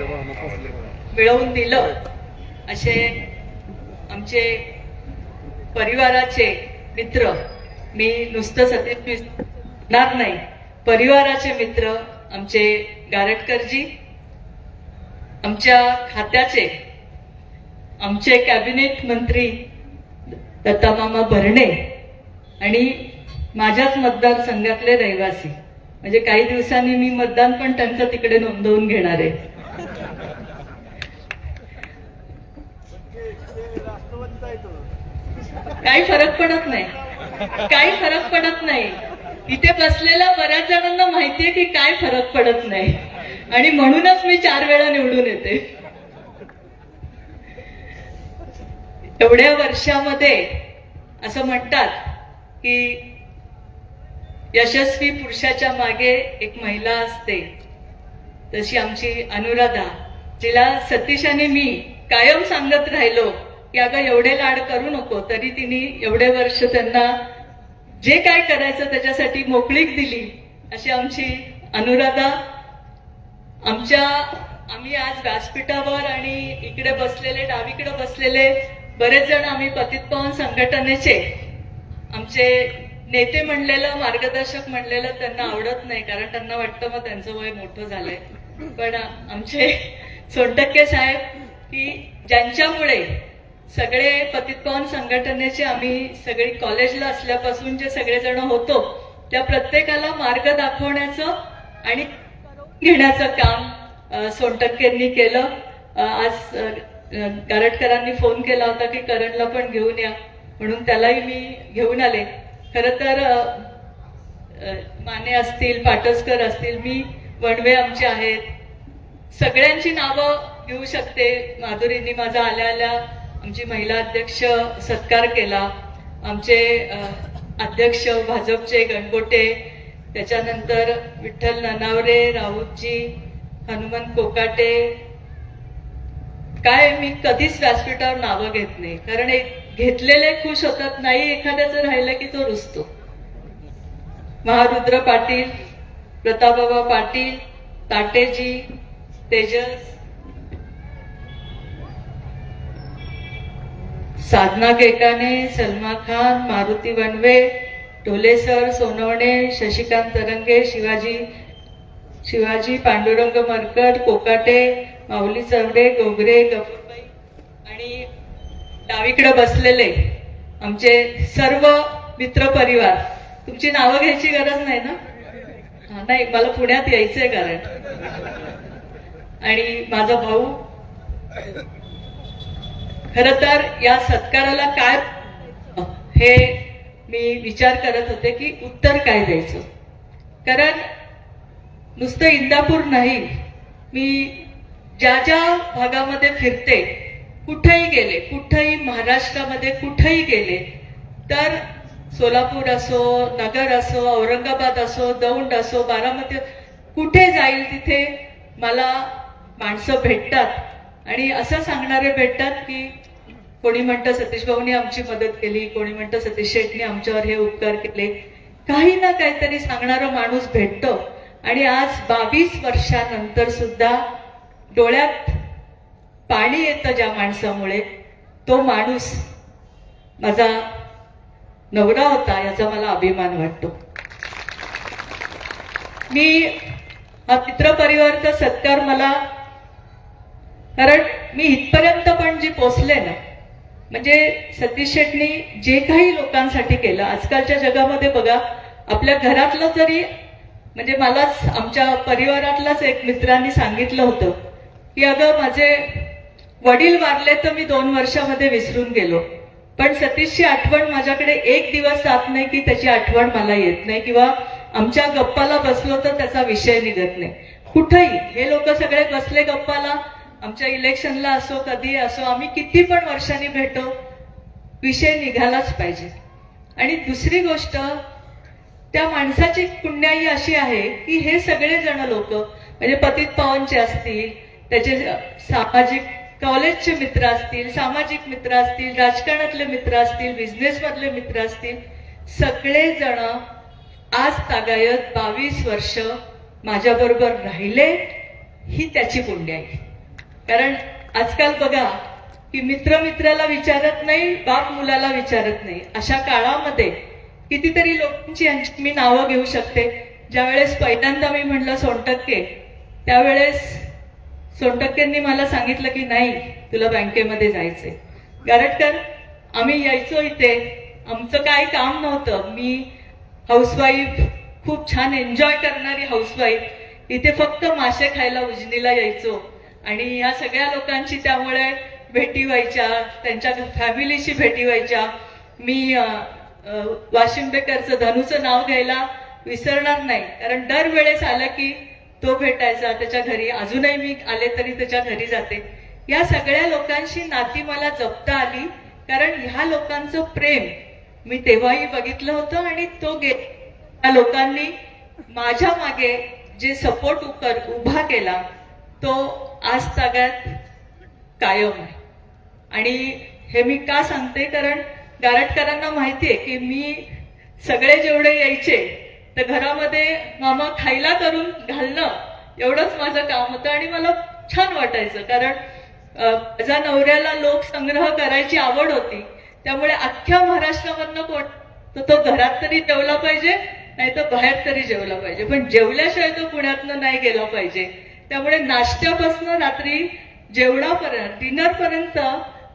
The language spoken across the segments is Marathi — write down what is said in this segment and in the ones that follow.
मिळवून दिलं. असे आमचे परिवाराचे मित्र मी नुसतं सतीश नाही. परिवाराचे मित्र आमचे गारटकरजी आमच्या खात्याचे आमचे कॅबिनेट मंत्री दत्तामामा भरणे आणि माझ्याच मतदारसंघातले रहिवासी. म्हणजे काही दिवसांनी मी मतदान पण त्यांचं तिकडे नोंदवून घेणार आहे. काही फरक पडत नाही. काही फरक पडत नाही. इथे बसलेल्या बऱ्याच जणांना माहितीये की काय फरक पडत नाही. आणि म्हणूनच मी चार वेळा निवडून येते. एवढ्या वर्षामध्ये असं म्हणतात की यशस्वी पुरुषाच्या मागे एक महिला असते. तशी आमची अनुराधा जिला सतीशाने मी कायम सांगत राहिलो. की अगं एवढे लाड करू नको तरी तिने एवढे वर्ष त्यांना जे काय करायचं त्याच्यासाठी मोकळीक दिली. अशी आमची अनुराधा आमच्या आम्ही आज व्यासपीठावर आणि इकडे बसलेले डावीकडे बसलेले बरेच जण आम्ही पतित पवन संघटनेचे आमचे नेते म्हणलेलं मार्गदर्शक म्हणलेलं त्यांना आवडत नाही कारण त्यांना वाटतं मग त्यांचं वय मोठं झालंय. पण आमचे सोनटक्के साहेब की ज्यांच्यामुळे सगळे पतित पावन संघटनेचे आम्ही सगळी कॉलेजला असल्यापासून जे सगळेजण होतो त्या प्रत्येकाला मार्ग दाखवण्याचं आणि घेण्याचं काम सोनटक्केंनी केलं. आज गारटकरांनी फोन केला होता की करणला पण घेऊन या म्हणून त्यालाही मी घेऊन आले. खरं तर माने असतील पाटसकर असतील मी वणवे आमचे आहेत. सगळ्यांची नावं घेऊ शकते. माधुरींनी माझा आल्या आल्या आमची महिला अध्यक्ष सत्कार केला. आमचे अध्यक्ष भाजपचे गणगोटे त्याच्यानंतर विठ्ठल ननावरे राऊतजी हनुमंत कोकाटे. काय मी कधीच व्यासपीठावर नावं घेत नाही. कारण एक घेतलेले खुश होतात नाही एखाद्याचं राहिलं की तो रुसतो. महारुद्र पाटील प्रतापबाबा पाटील ताटेजी तेजस साधना केकाने सलमा खान मारुती वनवे टोले सर सोनवणे शशिकांत तरंगे शिवाजी शिवाजी पांडुरंग मरकट कोकाटे माऊली चवडे गोगरे गफूरबाई आणि डावीकडे बसलेले आमचे सर्व मित्र परिवार. तुमची नावं घ्यायची गरज नाही ना? नाही मला पुण्यात यायचंय कारण. आणि माझा भाऊ खर तर या सत्काराला काय हे मी विचार करत होते की उत्तर काय द्यायचं. कारण नुसतं इंदापूर नाही मी ज्या ज्या भागामध्ये फिरते कुठेही गेले कुठेही महाराष्ट्रामध्ये कुठेही गेले तर सोलापूर असो नगर असो औरंगाबाद असो दौंड असो बारामती कुठे जाईल तिथे मला माणसं भेटतात. आणि असं सांगणारे भेटतात की कोणी म्हणतं सतीश भाऊनी आमची मदत केली कोणी म्हणतं सतीश शेटनी आमच्यावर हे उपकार केले. काही ना काहीतरी सांगणारा माणूस भेटतो. आणि आज बावीस वर्षानंतर सुद्धा डोळ्यात पाणी येतं ज्या माणसामुळे. तो माणूस माझा नवरा होता याचा मला अभिमान वाटतो. मी हा मित्रपरिवारचा सत्कार मला कारण मी इथपर्यंत पण जी पोचले ना म्हणजे सतीश शेटनी जे काही लोकांसाठी केलं आजकालच्या जगामध्ये बघा आपल्या घरातलं तरी म्हणजे मलाच आमच्या परिवारातलाच एक मित्रांनी सांगितलं होतं की अगं माझे वडील वारले तर मी दोन वर्षामध्ये विसरून गेलो. पण सतीशची आठवण माझ्याकडे एक दिवस जात नाही की त्याची आठवण मला येत नाही किंवा आमच्या गप्पाला बसलो तर त्याचा विषय निघत नाही. कुठेही हे लोक सगळे बसले गप्पाला आमच्या इलेक्शनला असो कधी असो आम्ही किती पण वर्षांनी भेटो विषय निघालाच पाहिजे. आणि दुसरी गोष्ट त्या माणसाची पुण्याई अशी आहे की हे सगळेजण लोक म्हणजे पतित पवनचे असतील त्याचे सामाजिक कॉलेजचे मित्र असतील सामाजिक मित्र असतील राजकारणातले मित्र असतील बिझनेसमधले मित्र असतील सगळेजण आज तागायत बावीस वर्ष माझ्याबरोबर राहिले ही त्याची पुण्य आहे कारण आजकाल बघा की मित्र मित्राला विचारत नाही बाप मुलाला विचारत नाही. अशा काळामध्ये कितीतरी लोकांची मी नावं घेऊ शकते. ज्यावेळेस पहिल्यांदा मी म्हणलं सोनटक्के त्यावेळेस सोनटक्केंनी मला सांगितलं की नाही तुला बँकेमध्ये जायचंय. गारटकर आम्ही यायचो इथे. आमचं काय काम नव्हतं. मी हाऊसवाईफ खूप छान एन्जॉय करणारी हाऊसवाईफ इथे फक्त मासे खायला उजनीला यायचो. आणि या सगळ्या लोकांची त्यामुळे भेटी व्हायच्या त्यांच्या फॅमिलीशी भेटी व्हायच्या. मी वाशिंबेकरचं धनुचं नाव घ्यायला विसरणार नाही. कारण दरवेळेस आलं की तो भेटायचा त्याच्या घरी. अजूनही मी आले तरी त्याच्या घरी जाते. या सगळ्या लोकांशी नाती मला जपता आली. कारण ह्या लोकांचं प्रेम मी तेव्हाही बघितलं होतं आणि तो गे त्या लोकांनी माझ्या मागे जे सपोर्ट उकर उभा केला तो आज तागात कायम आहे. आणि हे मी का सांगते? कारण गारटकरांना माहिती आहे की मी सगळे जेवढे यायचे तर घरामध्ये मामा खायला करून घालणं एवढंच माझं काम होतं आणि मला छान वाटायचं. कारण माझ्या नवऱ्याला लोकसंग्रह करायची आवड होती. त्यामुळे अख्ख्या महाराष्ट्रामधनं कोण तर तो घरात तरी जेवला पाहिजे नाही तर बाहेर तरी जेवला पाहिजे. पण जेवल्याशिवाय तो पुण्यातनं नाही गेला पाहिजे. त्यामुळे नाश्त्यापासून रात्री जेवणापर्यंत डिनरपर्यंत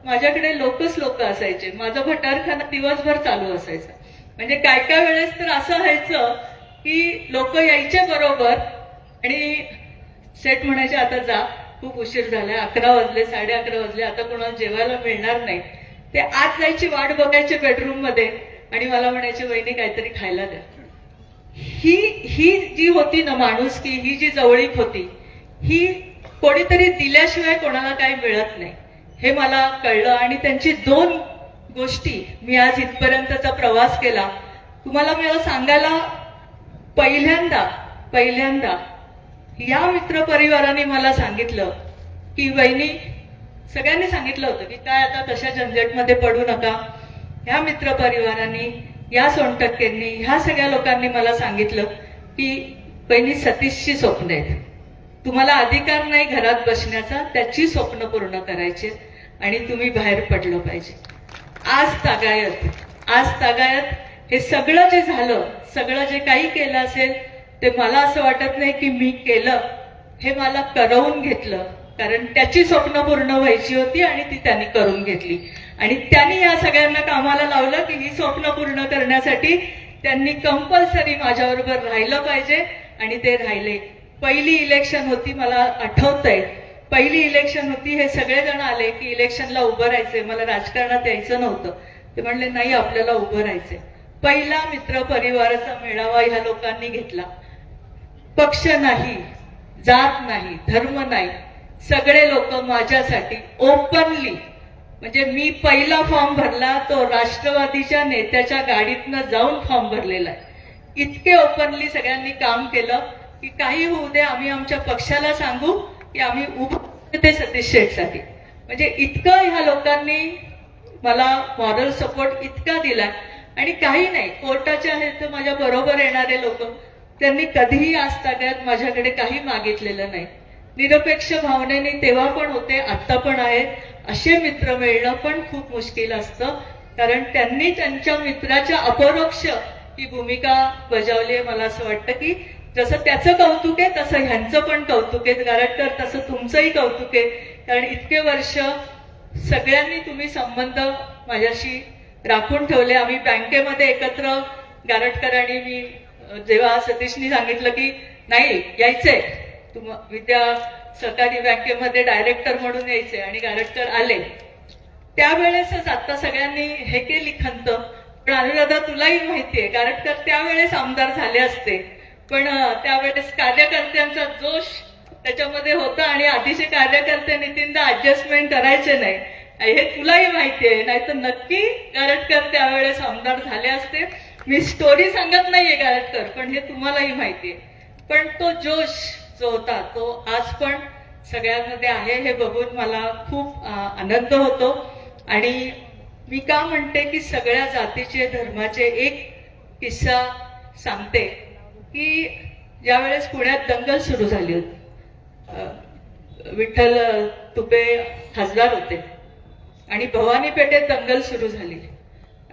माझ्याकडे लोकच लोक असायचे. माझं भटारखाना दिवसभर चालू असायचं. म्हणजे काय काय वेळेस तर असं व्हायचं की लोक यायचे बरोबर आणि सेट म्हणायचे आता जा खूप उशीर झालाय अकरा वाजले साडे अकरा वाजले आता कोणाला जेवायला मिळणार नाही. ते आत जायची वाट बघायचे बेडरूममध्ये आणि मला म्हणायचे वहिनी काहीतरी खायला द्या. ही ही जी होती ना माणूस की ही जी जवळीक होती ही कोणीतरी दिल्याशिवाय कोणाला काही मिळत नाही. हे मला कळलं आणि त्यांची दोन गोष्टी मी आज इथपर्यंतचा प्रवास केला. तुम्हाला मला सांगायला पहिल्यांदा पहिल्यांदा या मित्र परिवाराने मला सांगितलं की वहिनी सगळ्यांनी सांगितलं होतं की काय आता तशा झंझटमध्ये पडू नका. ह्या मित्र परिवारांनी या सोनटक्केंनी ह्या सगळ्या लोकांनी मला सांगितलं की बहिणी सतीशची स्वप्न आहेत. तुम्हाला अधिकार नाही घरात बसण्याचा त्याची स्वप्न पूर्ण करायची आणि तुम्ही बाहेर पडलं पाहिजे. आज तागायत आज तागायत हे सगळं जे झालं सगळं जे काही केलं असेल ते मला असं वाटत नाही की मी केलं हे मला करवून घेतलं कारण त्याची स्वप्न पूर्ण व्हायची होती आणि ती त्यांनी करून घेतली. आणि त्यांनी या सगळ्यांना कामाला लावलं की ही स्वप्न पूर्ण करण्यासाठी त्यांनी कंपल्सरी माझ्याबरोबर राहिलं पाहिजे आणि ते राहिले पहिली इलेक्शन होती मला आठवतंय. पहिली इलेक्शन होती हे सगळेजण आले की इलेक्शनला उभं राहायचंय मला राजकारणात यायचं नव्हतं. ते म्हणले नाही आपल्याला उभं राहायचंय. पहिला मित्र परिवाराचा मेळावा ह्या लोकांनी घेतला. पक्ष नाही जात नाही धर्म नाही. सगळे लोक माझ्यासाठी ओपनली म्हणजे मी पहिला फॉर्म भरला तो राष्ट्रवादीच्या नेत्याच्या गाडीतनं जाऊन फॉर्म भरलेला आहे. इतके ओपनली सगळ्यांनी काम केलं. की काही होऊ दे आम्ही आमच्या पक्षाला सांगू की आम्ही उभं ते सतीश शेठसाठी. म्हणजे इतकं ह्या लोकांनी मला मॉरल सपोर्ट इतका दिला आणि काही नाही कोर्टाच्या हे तर माझ्या बरोबर येणारे लोक त्यांनी कधीही आज माझ्याकडे काही मागितलेलं नाही. निरपेक्ष भावनेने तेव्हा पण होते आता पण आहेत. असे मित्र मिळणं पण खूप मुश्किल असतं. कारण त्यांनी त्यांच्या मित्राच्या अपरोक्ष ही भूमिका बजावली आहे मला असं वाटतं की जसं त्याचं कौतुक आहे तसं ह्यांचं पण कौतुक आहे. गारटकर तसं तुमचंही कौतुक आहे. कारण इतके वर्ष सगळ्यांनी तुम्ही संबंध माझ्याशी राखून ठेवले. आम्ही बँकेमध्ये एकत्र गारटकर आणि मी जेव्हा सतीशनी सांगितलं की नाही यायचंय. तुम विद्या सहकारी बँकेमध्ये डायरेक्टर म्हणून यायचे आणि गारटकर आले. त्यावेळेसच आता सगळ्यांनी हे केली खंत. पण अनुराधा तुलाही माहितीये गारटकर त्यावेळेस आमदार झाले असते. पण त्यावेळेस कार्यकर्त्यांचा जोश त्याच्यामध्ये होता आणि आधीचे कार्यकर्ते नितीनदा ऍडजस्टमेंट करायचे नाही. हे तुलाही माहितीये नाहीतर नक्की गारटकर त्यावेळेस आमदार झाले असते. मी स्टोरी सांगत नाहीये गारटकर पण हे तुम्हालाही माहितीये पण तो जोश जो होता तो आज पण सगळ्यांमध्ये आहे हे बघून मला खूप आनंद होतो. आणि मी का म्हणते की सगळ्या जातीचे धर्माचे एक किस्सा सांगते. की ज्यावेळेस पुण्यात दंगल सुरू झाली होती विठ्ठल तुपे खासदार होते आणि भवानी पेठेत दंगल सुरू झाली.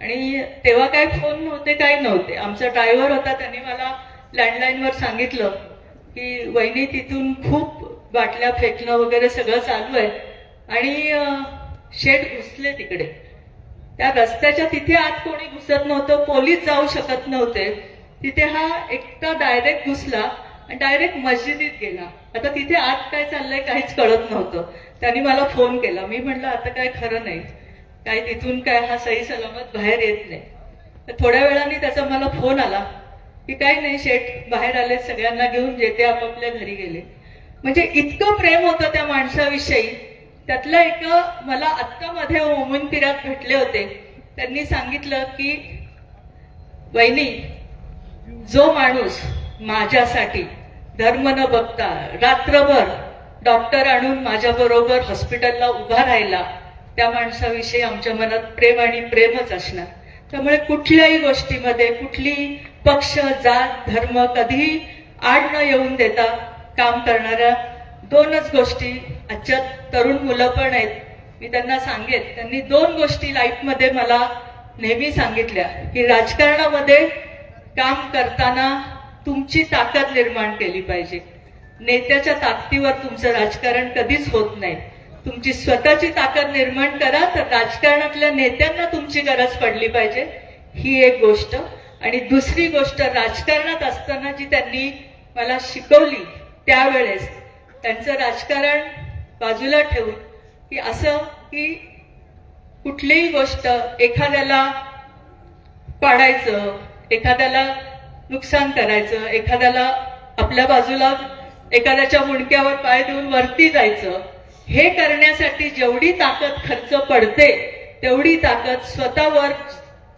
आणि तेव्हा काय फोन नव्हते काही नव्हते. आमचा ड्रायव्हर होता त्याने मला लँडलाईनवर सांगितलं की वहिनी तिथून खूप बाटल्या फेकणं वगैरे सगळं चालू आहे आणि शेड घुसले तिकडे. त्या रस्त्याच्या तिथे आत कोणी घुसत नव्हतं पोलीस जाऊ शकत नव्हते. तिथे हा एकटा डायरेक्ट घुसला आणि डायरेक्ट मस्जिदीत गेला. आता तिथे आत काय चाललंय काहीच कळत नव्हतं. त्यांनी मला फोन केला. मी म्हटलं आता काय खरं नाही. काय तिथून काय हा सही सलामत बाहेर येत नाही. तर थोड्या वेळाने त्याचा मला फोन आला की काही नाही शेठ बाहेर आले सगळ्यांना घेऊन जेते आपापल्या घरी गेले. म्हणजे इतकं प्रेम होतं त्या माणसाविषयी. त्यातलं एक मला आत्ता मध्ये ओमन पिरात भेटले होते. त्यांनी सांगितलं की वहिनी जो माणूस माझ्यासाठी धर्म न बघता रात्रभर डॉक्टर आणून माझ्या बरोबर हॉस्पिटलला उभा राहिला त्या माणसाविषयी आमच्या मनात प्रेम आणि प्रेमच असणार. त्यामुळे कुठल्याही गोष्टीमध्ये कुठली पक्ष जात धर्म कधीही आड न येऊन देता काम करणाऱ्या दोनच गोष्टी आजच्या तरुण मुलं पण आहेत. मी त्यांना सांगेन त्यांनी दोन गोष्टी लाईफमध्ये मला नेहमी सांगितल्या की राजकारणामध्ये काम करताना तुमची ताकद निर्माण केली पाहिजे. नेत्याच्या ताकदीवर तुमचं राजकारण कधीच होत नाही. तुमची स्वतःची ताकद निर्माण करा तर राजकारणातल्या नेत्यांना तुमची गरज पडली पाहिजे. ही एक गोष्ट. आणि दुसरी गोष्ट राजकारणात असताना जी त्यांनी मला शिकवली त्यावेळेस त्यांचं राजकारण बाजूला ठेवून की असं की कुठलीही गोष्ट एखाद्याला पाडायचं एखाद्याला नुकसान करायचं एखाद्याला आपल्या बाजूला एखाद्याच्या मुंडक्यावर पाय देऊन वरती जायचं हे करण्यासाठी जेवढी ताकद खर्च पडते तेवढी ताकद स्वतःवर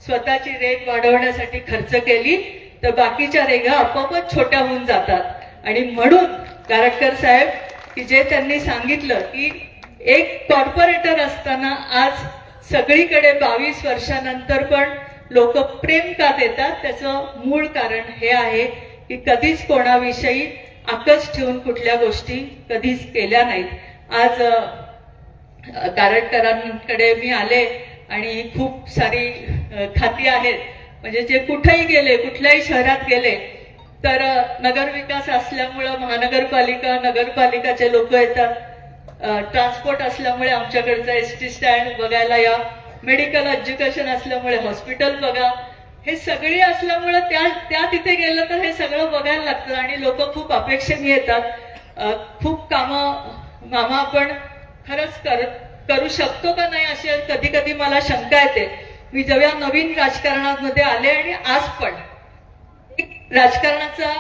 स्वतःची रेग वाढवण्यासाठी खर्च केली तर बाकीच्या रेगा आपोआपच छोट्या होऊन जातात. आणि म्हणून गारटकर साहेब की जे त्यांनी सांगितलं की एक कॉर्पोरेटर असताना आज सगळीकडे बावीस वर्षानंतर पण लोक प्रेम का देतात त्याचं मूळ कारण हे आहे की कधीच कोणाविषयी आकस ठेवून कुठल्या गोष्टी कधीच केल्या नाहीत. आज अ, कारटकरांकडे मी आले आणि खूप सारी खाती आहेत. म्हणजे जे कुठेही गेले कुठल्याही शहरात गेले तर नगरविकास असल्यामुळं महानगरपालिका नगरपालिकाचे लोक येतात. ट्रान्सपोर्ट असल्यामुळे आमच्याकडचं एस टी स्टँड बघायला या मेडिकल एज्युकेशन असल्यामुळे हॉस्पिटल बघा हे सगळी असल्यामुळे त्या त्या तिथे गेलं तर हे सगळं बघायला लागतं आणि लोक खूप अपेक्षेने येतात. खूप कामं मामा आपण खरंच कर करू शकतो का नाही अशी कधी कधी मला शंका येते. मी जेव्हा नवीन राजकारणामध्ये आले आणि आज पण राजकारणाचा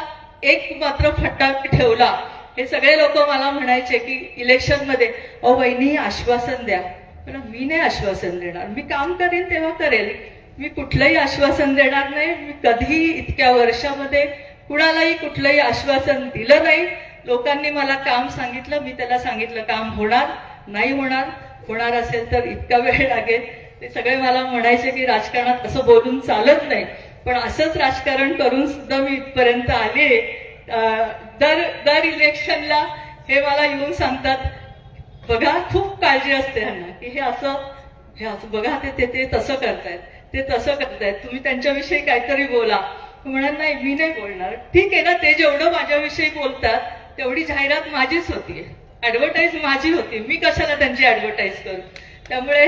एक मात्र फट्टा ठेवला हे सगळे लोक मला म्हणायचे की इलेक्शनमध्ये अ वहिनी आश्वासन द्या. पण मी नाही आश्वासन देणार. मी काम करेन तेव्हा करेल. मी कुठलंही आश्वासन देणार नाही. मी कधीही इतक्या वर्षामध्ये कुणालाही कुठलंही आश्वासन दिलं नाही. लोकांनी मला काम सांगितलं मी त्याला सांगितलं काम होणार नाही होणार. होणार असेल तर इतका वेळ लागेल. ते सगळे मला म्हणायचे की राजकारणात असं बोलून चालत नाही. पण असंच राजकारण करून सुद्धा मी इथपर्यंत आले. दर दर इलेक्शनला हे मला येऊन सांगतात बघा खूप काळजी असते ह्यांना की हे असं हे असं बघा ते ते- तसं करतायत ते तसं करतायत तुम्ही त्यांच्याविषयी काहीतरी बोला. म्हणाल नाही मी नाही बोलणार. ठीक आहे ना ते जेवढं माझ्याविषयी बोलतात तेवढी जाहिरात माझीच होती ऍडव्हर्टाईज माझी होती. मी कशाला त्यांची ऍडव्हर्टाईज करू? त्यामुळे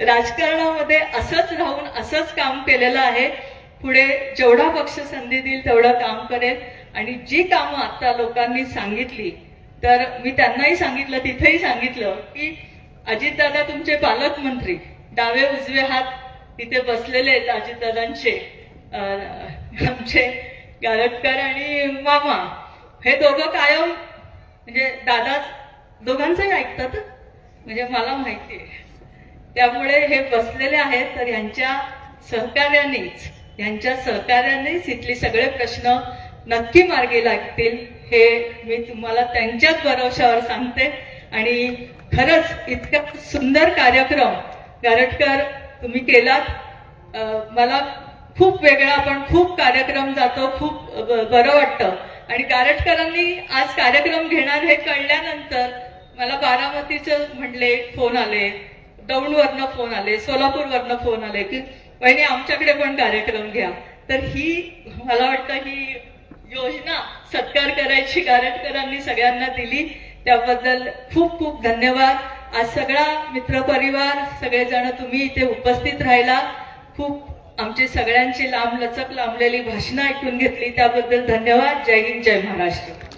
राजकारणामध्ये असंच राहून असंच काम केलेलं आहे. पुढे जेवढा पक्ष संधी देईल तेवढं काम करेल आणि जी कामं आता लोकांनी सांगितली तर मी त्यांनाही सांगितलं तिथेही सांगितलं की अजितदादा तुमचे पालकमंत्री डावे उजवे हात तिथे बसलेले आहेत अजितदादांचे आमचे गारटकर आणि मामा. हे दोघं कायम म्हणजे दादा दोघांचंही ऐकतात म्हणजे मला माहिती आहे. त्यामुळे हे बसलेले आहेत तर यांच्या सहकार्यानेच यांच्या सहकार्यानेच इथले सगळे प्रश्न नक्की मार्गी लागतील. हे मी तुम्हाला त्यांच्याच भरोशावर सांगते. आणि खरंच इतका सुंदर कार्यक्रम गारटकर तुम्ही केलात. मला खूप वेगळा पण खूप कार्यक्रम जातो खूप बरं वाटतं. आणि गारटकरांनी आज कार्यक्रम घेणार हे कळल्यानंतर मला बारामतीचं म्हणले फोन आले. दौंडवरनं फोन आले सोलापूरवरनं फोन आले की वहिनी आमच्याकडे पण कार्यक्रम घ्या. तर ही मला वाटतं ही योजना सत्कार करायची कारटकरांनी सगळ्यांना दिली. त्याबद्दल खूप खूप धन्यवाद. आज सगळा मित्रपरिवार सगळेजण तुम्ही इथे उपस्थित राहिला. खूप आमची सगळ्यांची लांब लचक लांबलेली भाषणं ऐकून घेतली. त्याबद्दल धन्यवाद. जय हिंद जय महाराष्ट्र.